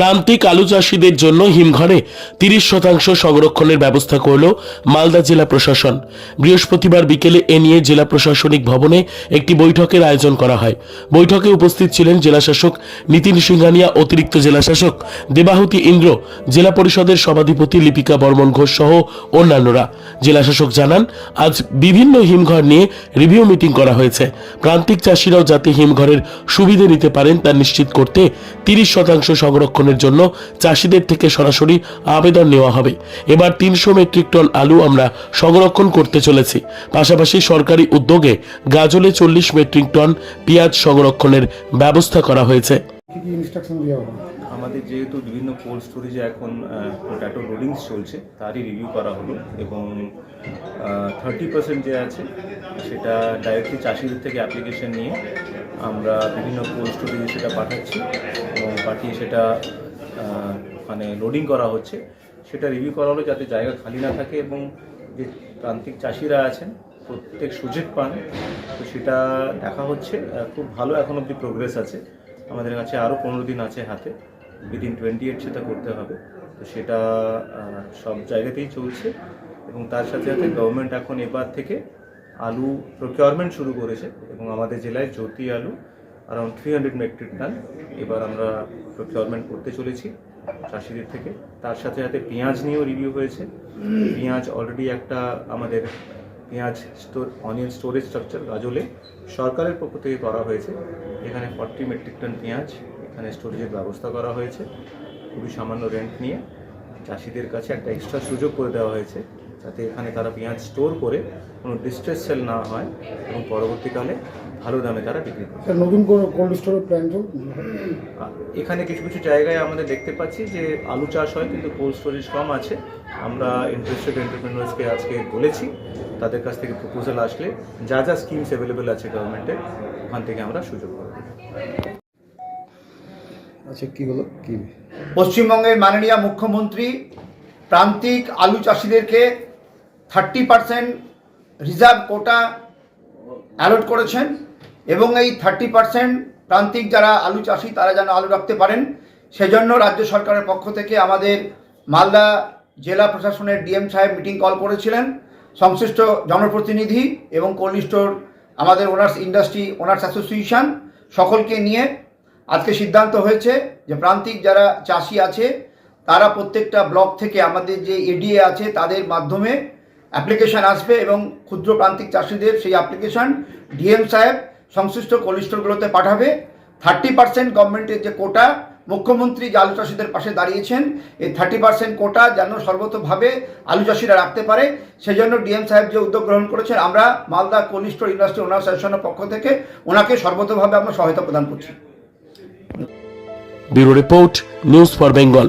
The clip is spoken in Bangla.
প্রান্তিক আলু চাষিদের জন্য হিমঘরে তিরিশ শতাংশ সংরক্ষণের ব্যবস্থা করল মালদা জেলা প্রশাসন। বৃহস্পতিবার বিকেলে এ নিয়ে জেলা প্রশাসনিক ভবনে একটি বৈঠকের আয়োজন করা হয়। বৈঠকে উপস্থিত ছিলেন জেলাশাসক নীতিন সিংহানিয়া, অতিরিক্ত জেলাশাসক দেবাহুতি ইন্দ্র, জেলা পরিষদের সভাধিপতি লিপিকা বর্মন ঘোষ সহ অন্যান্যরা। জেলাশাসক জানান, আজ বিভিন্ন হিমঘর নিয়ে রিভিউ মিটিং করা হয়েছে। প্রান্তিক চাষিরাও যাতে হিমঘরের সুবিধে নিতে পারেন তা নিশ্চিত করতে তিরিশ শতাংশ সংরক্ষণের জন্য চাষিদের থেকে সরাসরি আবেদন নেওয়া হবে। এবার তিনশো মেট্রিক টন আলু আমরা সংরক্ষণ করতে চলেছি। পাশাপাশি সরকারি উদ্যোগে গাজলে চল্লিশ মেট্রিক টন পেঁয়াজ সংরক্ষণের ব্যবস্থা করা হয়েছে। আমাদের যেহেতু বিভিন্ন কোল্ড স্টোরেজে এখন পোট্যাটো লোডিংস চলছে, তারই রিভিউ করা হলো এবং থার্টি পার্সেন্ট যে আছে, সেটা ডাইরেক্টলি চাষিদের থেকে অ্যাপ্লিকেশন নিয়ে আমরা বিভিন্ন কোল্ড স্টোরেজে সেটা পাঠাচ্ছি এবং পাঠিয়ে সেটা মানে লোডিং করা হচ্ছে। সেটা রিভিউ করা হলো যাতে জায়গা খালি না থাকে এবং যে প্রান্তিক চাষিরা আছেন, প্রত্যেক সুযোগ পান। তো সেটা দেখা হচ্ছে খুব ভালো এখন অবধি প্রোগ্রেস আছে। আমাদের কাছে আরও পনেরো দিন আছে হাতে। উইদিন টোয়েন্টি এইট সেটা করতে হবে। তো সেটা সব জায়গাতেই চলছে। এবং তার সাথে সাথে গভর্নমেন্ট এখন এবার থেকে আলু প্রকিউরমেন্ট শুরু করেছে। এবং আমাদের জেলায় জ্যোতি আলু around three hundred metric ton এবার আমরা প্রকিউরমেন্ট করতে চলেছি চাষিদের থেকে। তার সাথে সাথে পেঁয়াজ নিয়েও রিভিউ হয়েছে। পেঁয়াজ অলরেডি একটা আমাদের পেঁয়াজ স্টোর, অনিয়ন স্টোরেজ স্ট্রাকচার গাজলে সরকারের পক্ষ থেকে করা হয়েছে। এখানে ফর্টি মেট্রিক টন পেঁয়াজ এখানে স্টোরেজের ব্যবস্থা করা হয়েছে। খুবই সামান্য রেন্ট নিয়ে। চাষিদের কাছে একটা এক্সট্রা সুযোগ করে দেওয়া হয়েছে। যাতে এখানে তারা পেঁয়াজ স্টোর করে কোনো ডিস্ট্রেস সেল না হয় এবং পরবর্তীকালে ভালো দামে তারা বিক্রি করে নতুন কোনো কোল্ড স্টোরের প্ল্যান এখানে কিছু কিছু জায়গায় আমাদের দেখতে পাচ্ছি যে আলু চাষ হয় কিন্তু কোল্ড স্টোরেজ কম আছে। আমরা ইন্টারেস্টেড এন্টারপ্রেনার্সকে আজকে বলেছি তাদের কাছ থেকে প্রপোজাল আসলে যা যা স্কিমস অ্যাভেলেবেল আছে গভর্নমেন্টের ওখান থেকে আমরা সুযোগ দেবো আচ্ছা কি হলো? কি? পশ্চিমবঙ্গের মাননীয় মুখ্যমন্ত্রী প্রান্তিক আলু চাষিদেরকে thirty percent reserve quota allot করেছেন এবং এই থার্টি পার্সেন্ট প্রান্তিক যারা আলু চাষি, তারা যেন আলু রাখতে পারেন। সেজন্য রাজ্য সরকারের পক্ষ থেকে আমাদের মালদা জেলা প্রশাসনের ডিএম সাহেব মিটিং কল করেছিলেন। সংশ্লিষ্ট জনপ্রতিনিধি এবং কোল্ড স্টোর, আমাদের ওনার্স ইন্ডাস্ট্রি, ওনার্স অ্যাসোসিয়েশন সকলকে নিয়ে আজকে সিদ্ধান্ত হয়েছে যে প্রান্তিক যারা চাষি আছে, তারা প্রত্যেকটা ব্লক থেকে আমাদের যে এডিএ আছে, তাদের মাধ্যমে অ্যাপ্লিকেশান আসবে এবং ক্ষুদ্র প্রান্তিক চাষিদের সেই অ্যাপ্লিকেশান ডিএম সাহেব সংশ্লিষ্ট কোল্ড স্টোরগুলোতে পাঠাবে। থার্টি পার্সেন্ট গভর্নমেন্টের যে কোটা মুখ্যমন্ত্রী যে আলু চাষিদের পাশে দাঁড়িয়েছেন, এই থার্টি পার্সেন্ট কোটা যেন সর্বতভাবে আলু চাষিরা রাখতে পারে। সেজন্য ডিএম সাহেব যে উদ্যোগ গ্রহণ করেছেন, আমরা Malda cold store industry owner অ্যাসোসিয়েশনের পক্ষ থেকে ওনাকে সর্বতভাবে আমরা সহায়তা প্রদান করছি। Bureau report, news for Bengal.